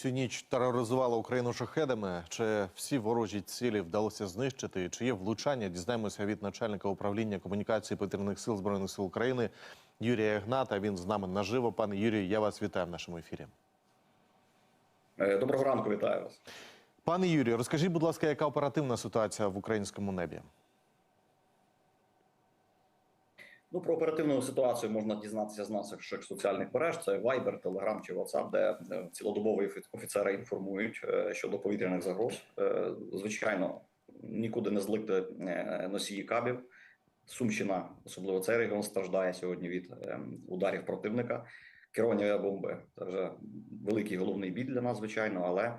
Цю ніч тероризувала Україну шахедами. Чи всі ворожі цілі вдалося знищити? Чи є влучання? Дізнаємося від начальника управління комунікації повітряних сил збройних сил України Юрія Ігната. Він з нами наживо. Пане Юрію, я вас вітаю в нашому ефірі. Е, Доброго ранку, вітаю вас. Пане Юрію, розкажіть, будь ласка, яка оперативна ситуація в українському небі? Ну про оперативну ситуацію можна дізнатися з наших соціальних мереж. Це Viber, Telegram чи WhatsApp, де цілодобові цілодобово офіцери інформують е, щодо повітряних загроз. Е, Звичайно, нікуди не зликти е, носії кабів. Сумщина, особливо цей регіон, страждає сьогодні від е, ударів противника. Керовані авіабомби це вже великий головний біль для нас, звичайно, але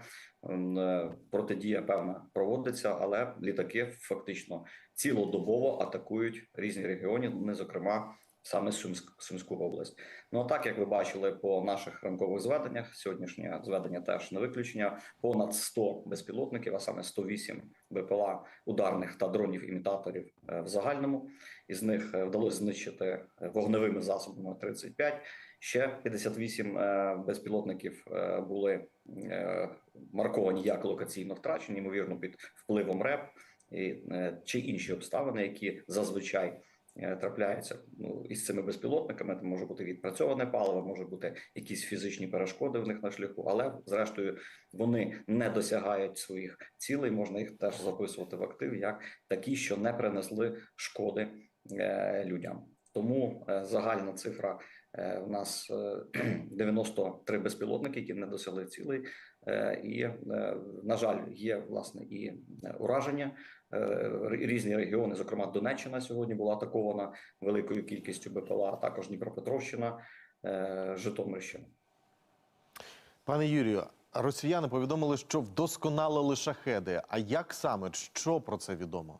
е, протидія певна проводиться. Але літаки фактично цілодобово атакують різні регіони, не зокрема саме Сумськ, Сумську область. Ну а так як ви бачили по наших ранкових зведеннях, сьогоднішнє зведення теж не виключення. Понад 100 безпілотників, а саме 108 БПЛА ударних та дронів імітаторів е, в загальному. Із них е, вдалося знищити е, вогневими засобами 35. Ще 58 е, безпілотників були марковані як локаційно втрачені, ймовірно, під впливом РЕП і, чи інші обставини, які зазвичай трапляються ну, із цими безпілотниками. Це може бути відпрацьоване паливо, може бути якісь фізичні перешкоди в них на шляху, але зрештою вони не досягають своїх цілей. Можна їх теж записувати в актив як такі, що не принесли шкоди е, людям. Тому е, загальна цифра е, у нас е, 93 безпілотники, які не досягли цілей, Е, і е, на жаль, є власне і е, ураження. Е, Різні регіони, зокрема Донеччина, сьогодні була атакована великою кількістю БПЛА, а також Дніпропетровщина, е, Житомирщина. Пане Юрію, росіяни повідомили, що вдосконалили шахеди. А як саме що про це відомо?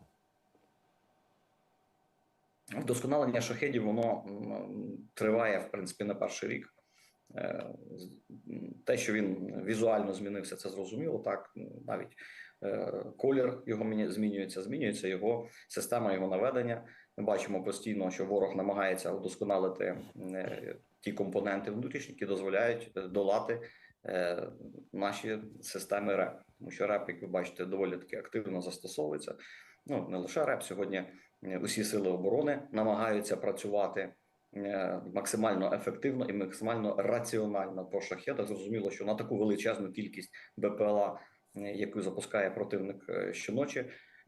Вдосконалення шахедів воно триває в принципі не перший рік. Е, Те, що він візуально змінився, це зрозуміло. Так навіть е, колір його змінюється, змінюється його система його наведення. Ми бачимо постійно, що ворог намагається вдосконалити е, ті компоненти внутрішні, які дозволяють долати наші системи РЕП. Тому що РЕП, як ви бачите, доволі таки активно застосовується. Ну не лише РЕП сьогодні. Усі сили оборони намагаються працювати максимально ефективно і максимально раціонально по шахедах. Зрозуміло, що на таку величезну кількість БПЛА, е, яку запускає противник е, щоночі,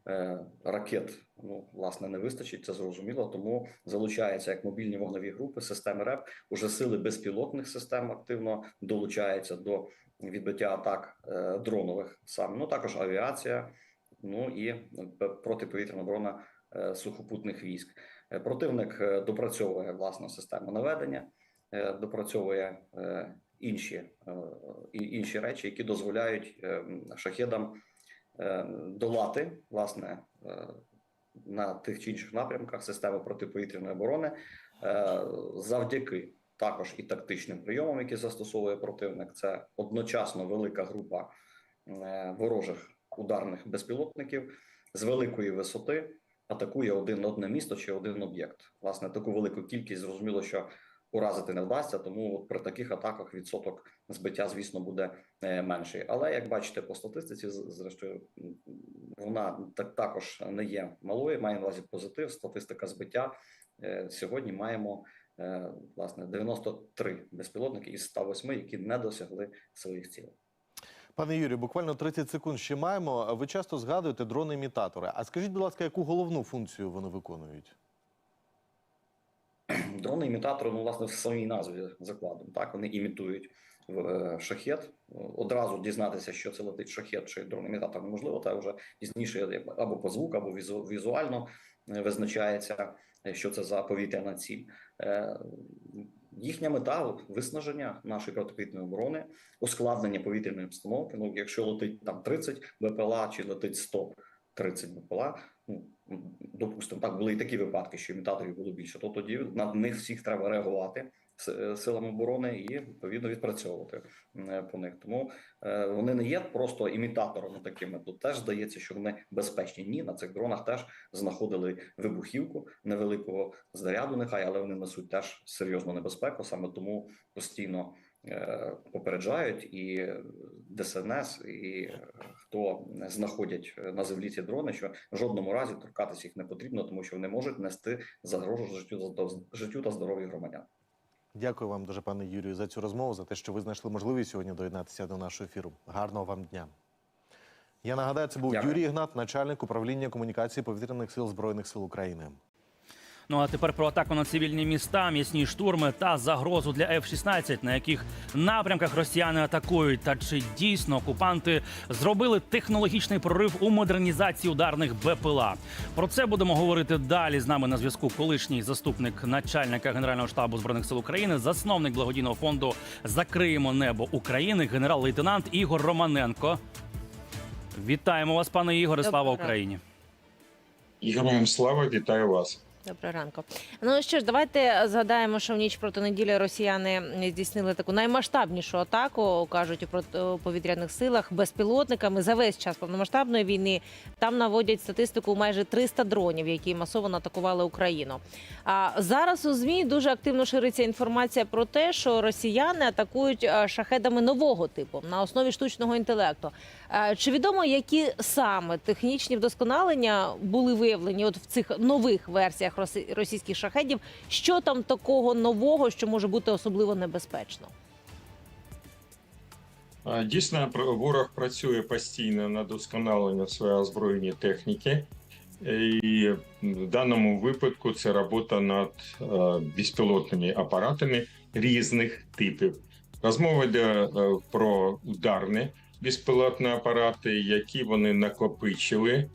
е, ракет ну власне не вистачить. Це зрозуміло. Тому залучаються як мобільні вогневі групи, системи РЕП. Уже сили безпілотних систем активно долучаються до відбиття атак е, дронових саме. Ну також авіація. Ну і протиповітряна оборона е, сухопутних військ. Е, Противник е, допрацьовує власну систему наведення, е, допрацьовує інші, інші речі, які дозволяють шахедам долати власне на тих чи інших напрямках системи протиповітряної оборони завдяки також і тактичним прийомам, які застосовує противник. Це одночасно велика група ворожих ударних безпілотників з великої висоти атакує один одне місто чи один об'єкт. Власне, таку велику кількість зрозуміло, що уразити не вдасться, тому от при таких атаках відсоток збиття, звісно, буде е, менший. Але як бачите, по статистиці, зрештою, вона так також не є малою. Має на увазі позитив. Статистика збиття Е, сьогодні маємо е, власне 93 безпілотники із 108, які не досягли своїх цілей. Пане Юрію, буквально 30 секунд ще маємо. Ви часто згадуєте дрони-імітатори. А скажіть, будь ласка, яку головну функцію вони виконують? Дрони імітатори, ну, власне, в самій назві закладом. Так, вони імітують е, шахет. Одразу дізнатися, що це летить шахет чи дрон імітатор неможливо, та вже пізніше або по звуку, або візуально е, визначається, е, що це за повітряна ціль. Їхня мета виснаження нашої протиповітряної оборони, ускладнення повітряної обстановки. Ну, якщо летить там 30 БПЛА чи летить 130 БПЛА, ну допустимо, так були і такі випадки, що імітаторів було більше, то тоді на них всіх треба реагувати е, силами оборони і відповідно відпрацьовувати е, по них. Тому е, вони не є просто імітаторами такими. Тут теж здається, що вони безпечні. Ні, на цих дронах теж знаходили вибухівку невеликого заряду, нехай, але вони несуть теж серйозну небезпеку. Саме тому постійно попереджають і ДСНС, і хто знаходять на землі ці дрони, що в жодному разі торкатися їх не потрібно, тому що вони можуть нести загрозу життю життю та здоров'ю громадян. Дякую вам дуже, пане Юрію, за цю розмову, за те, що ви знайшли можливість сьогодні доєднатися до нашого ефіру. Гарного вам дня. Я нагадаю, це був Дякую. Юрій Ігнат, начальник управління комунікації повітряних сил Збройних сил України. Ну а тепер про атаку на цивільні міста, м'ясні штурми та загрозу для F-16, на яких напрямках росіяни атакують, та чи дійсно окупанти зробили технологічний прорив у модернізації ударних БПЛА. Про це будемо говорити далі. З нами на зв'язку колишній заступник начальника генерального штабу збройних сил України, засновник благодійного фонду Закриємо небо України, генерал-лейтенант Ігор Романенко. Вітаємо вас, пане Ігоре. Слава Україні! Героям слава, вітаю вас. Доброго ранку. Ну що ж, давайте згадаємо, що в ніч проти неділі росіяни здійснили таку наймасштабнішу атаку, кажуть у протиповітряних силах безпілотниками за весь час повномасштабної війни. Там наводять статистику майже 300 дронів, які масово атакували Україну. А зараз у змі дуже активно шириться інформація про те, що росіяни атакують е, шахедами нового типу на основі штучного інтелекту. Е, Чи відомо, які саме технічні вдосконалення були виявлені от в цих нових версіях російських шахедів? Що там такого нового, що може бути особливо небезпечно? Дійсно, ворог працює постійно над удосконаленням своєї озброєння техніки, і в даному випадку це робота над е, безпілотними апаратами різних типів. Розмова йде е, про ударні безпілотні апарати, які вони накопичили е,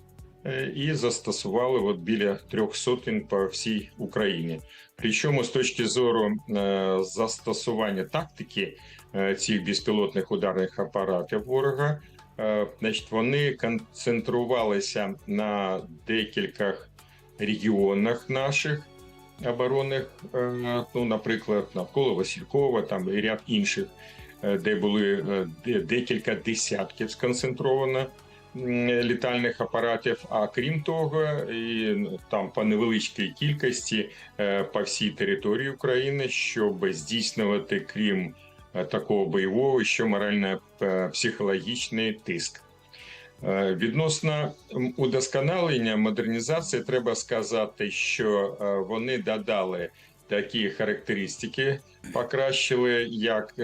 і застосували от біля трьох сотень по всій Україні. Причому з точки зору е, застосування тактики е, цих безпілотних ударних апаратів ворога, е, значить, вони концентрувалися на декількох регіонах наших оборонних, е, ну, наприклад, навколо Василькова, там і ряд інших, е, де були е, декілька десятків сконцентровано літальних апаратів. А крім того, і там по невеличкій кількості е, по всій території України, щоб здійснювати крім е, такого бойового, що тиск. Е, Відносно удосконалення модернізації, треба сказати, що вони додали такі характеристики, покращили, як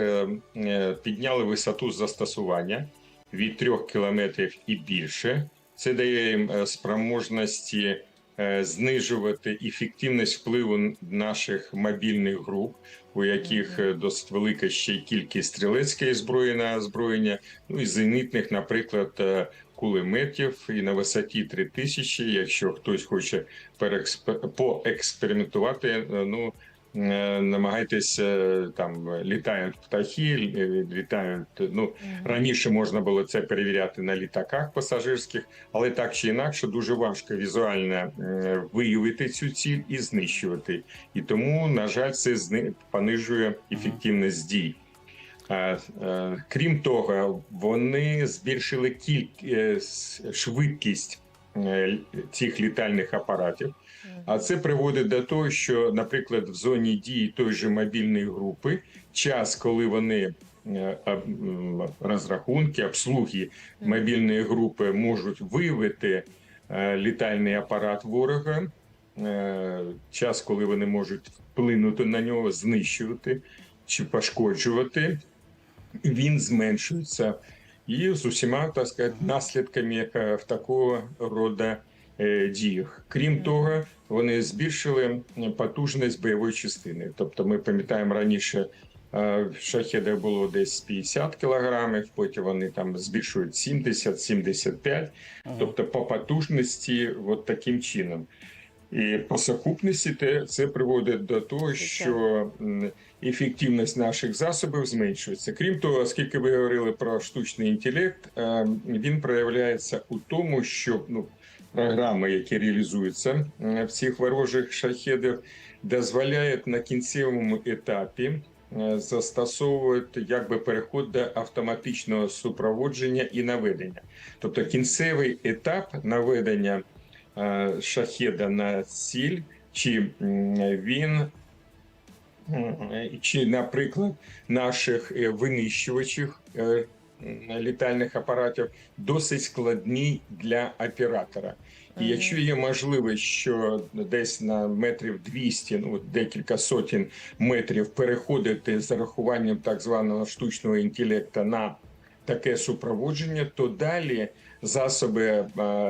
підняли висоту застосування від 3 кілометрів і більше. Це дає їм е, спроможності е, знижувати ефективність впливу наших мобільних груп, у яких е, досить велика ще й кількість стрілецької зброї на озброєння, ну і зенітних, наприклад, кулеметів і на висоті 3000, якщо хтось хоче поекспериментувати, ну намагайтесь е, там літають птахи, е, літають. Ну раніше можна було це перевіряти на літаках пасажирських, але так чи інакше дуже важко візуально е, виявити цю ціль і знищувати. І тому, на жаль, це понижує ефективність дій. Е, е, Крім того, вони збільшили кількість швидкість е, цих літальних апаратів. А це приводить до того, що, наприклад, в зоні дії той же мобільної групи час, коли вони е, розрахунки, обслуги мобільної групи можуть виявити е, літальний апарат ворога, е, час, коли вони можуть вплинути на нього, знищувати чи пошкоджувати, він зменшується. І з усіма так сказати, наслідками е, в такого роду е, діях. Крім того, вони збільшили потужність бойової частини. Тобто, ми пам'ятаємо раніше. е, В шахедах було десь 50 кілограмів, потім вони там збільшують 70-75, тобто по потужності, от таким чином. І по сукупності те- це приводить до того, що ефективність наших засобів зменшується. Крім того, оскільки ви говорили про штучний інтелект, е, він проявляється у тому, що ну, програми, які реалізуються в цих ворожих шахедах, дозволяють на кінцевому етапі е, застосовувати якби переход до автоматичного супроводження і наведення. Тобто кінцевий етап наведення шахеда на ціль, чи він е, чи, наприклад, наших е, винищувачів е, літальних апаратів досить складні для оператора. І якщо є можливість, що десь на метрів 200, ну декілька сотень метрів переходити з зарахуванням так званого штучного інтелекту на таке супроводження, то далі засоби е,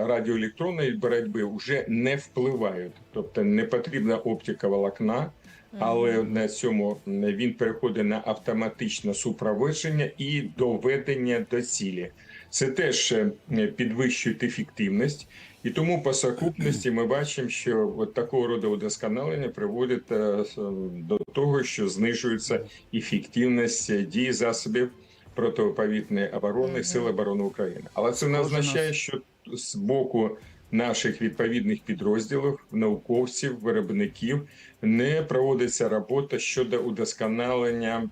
радіоелектронної боротьби вже не впливають, тобто не потрібна оптика волокна. Але на цьому він переходить на автоматичне супроводження і доведення до цілі. Це теж е, підвищує ефективність, і тому по сукупності ми бачимо, що от такого роду удосконалення приводить е, до того, що знижується ефективність дії засобів протиповітряної оборони. Сил оборони України. Але це не означає, що з боку наших відповідних підрозділів, науковців, виробників не проводиться робота щодо удосконалення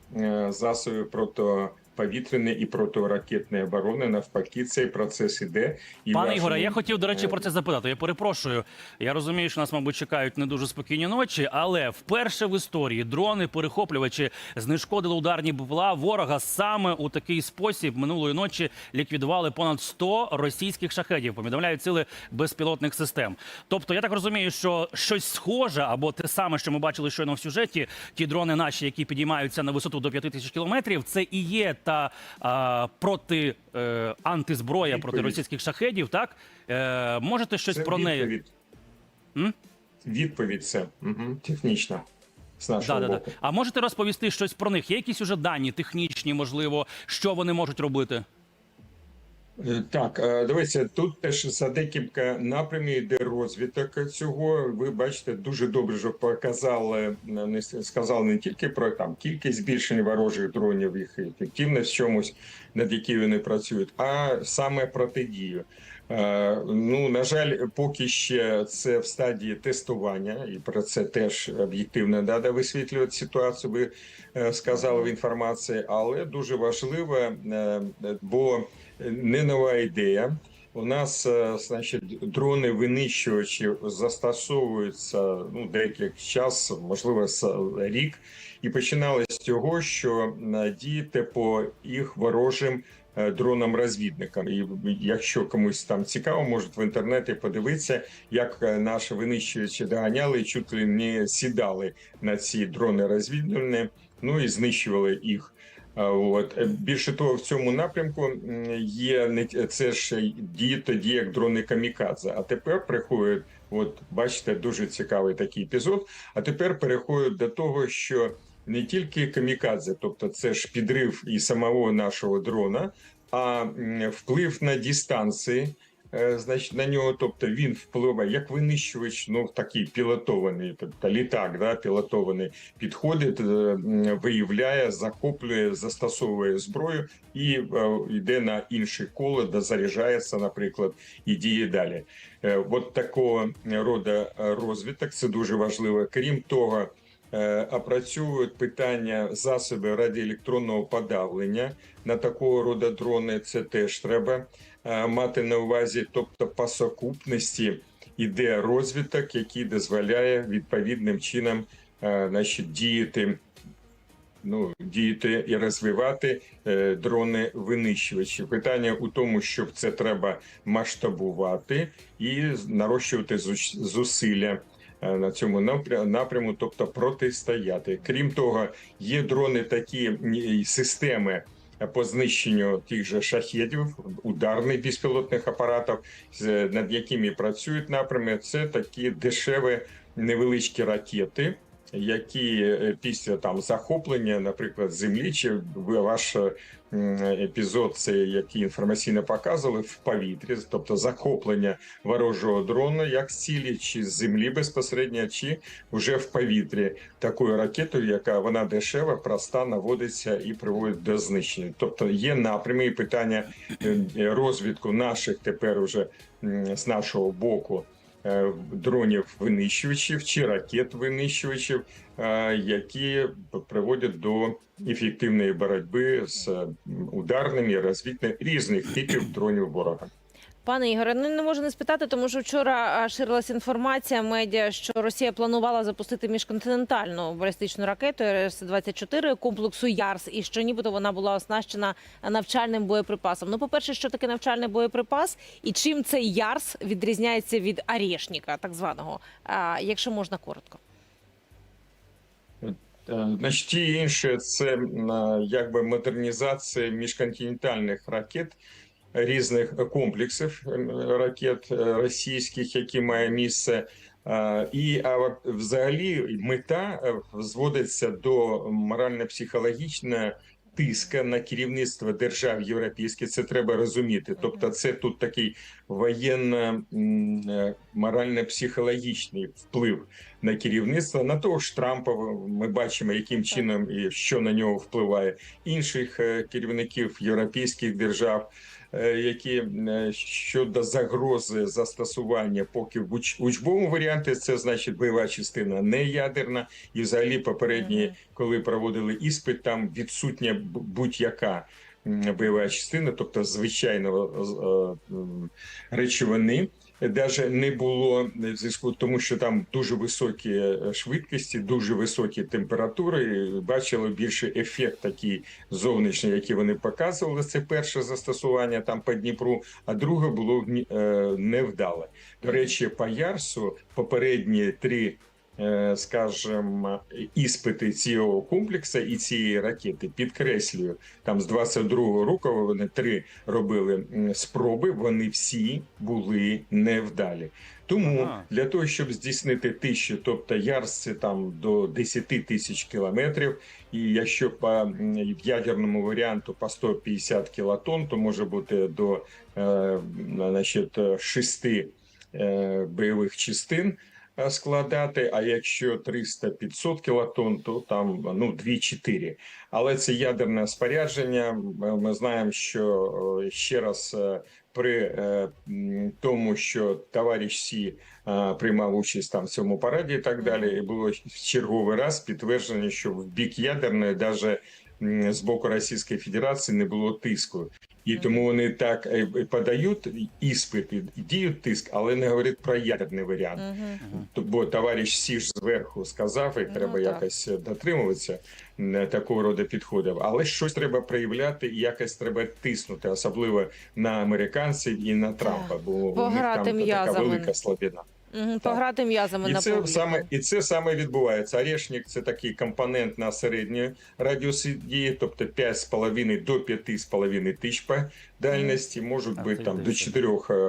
засобів засобів протиповітряної і протиракетної оборони. Навпаки, цей процес іде. І Пане вашому- Ігоре, я хотів, до речі, е, про це запитати. Я перепрошую. Я розумію, що нас, мабуть, чекають не дуже спокійні ночі, але вперше в історії дрони перехоплювачі знешкодили ударні БПЛА ворога саме у такий спосіб. Минулої ночі ліквідували понад 100 російських шахедів. Повідомляють сили безпілотних систем. Тобто, я так розумію, що щось схоже або те саме, що ми бачили щойно в сюжеті. Ті дрони наші, які підіймаються на висоту до 5 тисяч кілометрів, це і є та а, проти е, антизброя проти російських шахедів. Так е, можете щось Це про неї? відповідь. М? Відповідь це угу. технічна з нашого Да, да, да. А можете розповісти щось про них? Є якісь уже дані технічні, можливо, що вони можуть робити? Е, Так, е, дивіться, тут теж за декілька напрямів йде розвиток цього. Ви бачите, дуже добре що показали, е, не сказали не тільки про там кількість збільшення ворожих дронів, їх ефективність в чомусь, над якою вони працюють, а саме протидію. Ну, на жаль, поки ще це в стадії тестування, і про це теж об'єктивно треба висвітлювати ситуацію. Ви сказали в інформації, але дуже важливо, бо не нова ідея. У нас, е, значить, дрони винищувачі застосовуються ну деякий час, можливо, рік, і починали з того, що діяти по їх ворожим е, дронам-розвідникам. І якщо комусь там цікаво, можуть в інтернеті подивитися, як е, наші винищувачі доганяли і чуть ли не сідали на ці дрони розвідувальні, ну і знищували їх. От Е, більше того, в цьому напрямку є не це ж діє тоді, як дрони камікадзе. А тепер приходять, от бачите, дуже цікавий такий епізод. А тепер переходять до того, що не тільки камікадзе, тобто це ж підрив і самого нашого дрона, а вплив на дистанції. Е, Значить, на нього, тобто він впливає як винищувач, ну такий пілотований, тобто літак, да, пілотований, підходить, е, виявляє, захоплює, застосовує зброю і е, йде на інше коло, де заряджається, наприклад, і діє далі. От такого роду розвиток це дуже важливо. Крім того, опрацьовують питання засобів радіоелектронного подавлення на такого роду дрони. Це теж треба мати на увазі, тобто по сукупності іде розвиток, який дозволяє відповідним чином е, значить, діяти. Ну, діяти і розвивати е, дрони винищувачі. Питання у тому, щоб це треба масштабувати і нарощувати зусилля е, на цьому напряму, тобто протистояти. Крім того, є дрони такі системи по знищенню тих же шахедів, ударних безпілотних апаратів, над якими працюють напрями. Це такі дешеві невеличкі ракети. Які е, після там захоплення, наприклад, землі, чи ваш е, епізод, це який інформаційно показували в повітрі, тобто захоплення ворожого дрона як з цілі, чи з землі безпосередньо, чи вже в повітрі такою ракетою, яка вона дешева, проста, наводиться і приводить до знищення. Тобто є напрями і питання е, розвитку наших тепер уже з нашого боку. Е, Дронів винищувачів чи ракет винищувачів, е, які приводять до ефективної боротьби з ударними розвідними різних типів дронів ворога. Пане Ігоре, ну не можу не спитати, тому що вчора ширилася інформація медіа, що Росія планувала запустити міжконтинентальну балістичну ракету РС-24 комплексу ЯРС, і що нібито вона була оснащена навчальним боєприпасом. Ну, по-перше, що таке навчальний боєприпас, і чим цей ЯРС відрізняється від Арєшніка, так званого, а, якщо можна коротко. Е, Значить, ті інше це якби модернізація міжконтинентальних ракет, різних комплексів ем, ракет е, російських, які має місце. Е, І а, взагалі мета е, зводиться до морально-психологічного тиска на керівництво держав європейських. Це треба розуміти. Тобто, це тут такий воєнно-морально-психологічний вплив на керівництво. На того ж Трампа ми бачимо, яким чином і що на нього впливає інших е, керівників європейських держав, е, які е, щодо загрози застосування, поки в уч- учбовому варіанті це значить бойова частина не ядерна, і взагалі попередні, коли проводили іспит, там відсутня будь-яка. Бойова частина, тобто звичайного е, речовини, Даже не було в зв'язку, тому що там дуже високі е, швидкості, дуже високі температури. Бачили більше ефект такий зовнішній, який вони показували. Це перше застосування там по Дніпру, а друге було е, невдале. До речі, по Ярсу попередні три. Е, Скажем, іспити цього комплексу і цієї ракети підкреслюю там з 22-го року вони три робили спроби. Вони всі були невдалі. Тому Ага. для того, щоб здійснити тисячу, тобто ярс це там до 10 тисяч кілометрів, і якщо по в ядерному варіанту по 150 кілотон, то може бути до е, значить, шести е, бойових частин складати. А якщо 300-500 кілотон, то там ну 2-4. Але це ядерне спорядження. Ми- знаємо, що е, ще раз е, при е, тому, що товариш Сі е, приймав участь там в цьому параді, і так далі, і було в черговий раз підтвердження, що в бік ядерної, навіть з боку Російської Федерації, не було тиску. І тому вони так е, е, подають іспити, і діють тиск, але не говорять про ядерний варіант. Бо товариш Сіж зверху сказав, і Ну, треба якось дотримуватися м, такого роду підходів. Але щось треба проявляти і якось треба тиснути, особливо на американців і на Трампа, бо у них там така велика слабина. Угу. Пограти м'язами на це саме і це саме відбувається. Орешник – це такий компонент на середній радіусі дії, тобто 5,5 до 5,5 тисяч по дальності, можуть бути там до десь. 4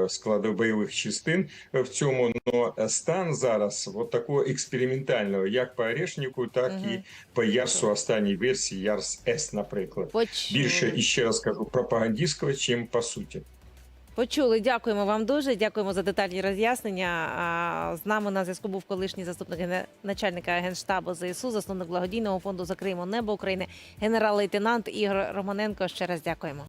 складових бойових частин в цьому. Но стан зараз от такого експериментального, як по Орешнику, так і по Ярсу останній версії Ярс С, наприклад. Більше і ще раз кажу пропагандистського, чим по суті. Почули. Дякуємо вам дуже. Дякуємо за детальні роз'яснення. З нами на зв'язку був колишній заступник начальника генштабу ЗСУ, засновник благодійного фонду Закриємо небо України, генерал-лейтенант Ігор Романенко. Ще раз дякуємо.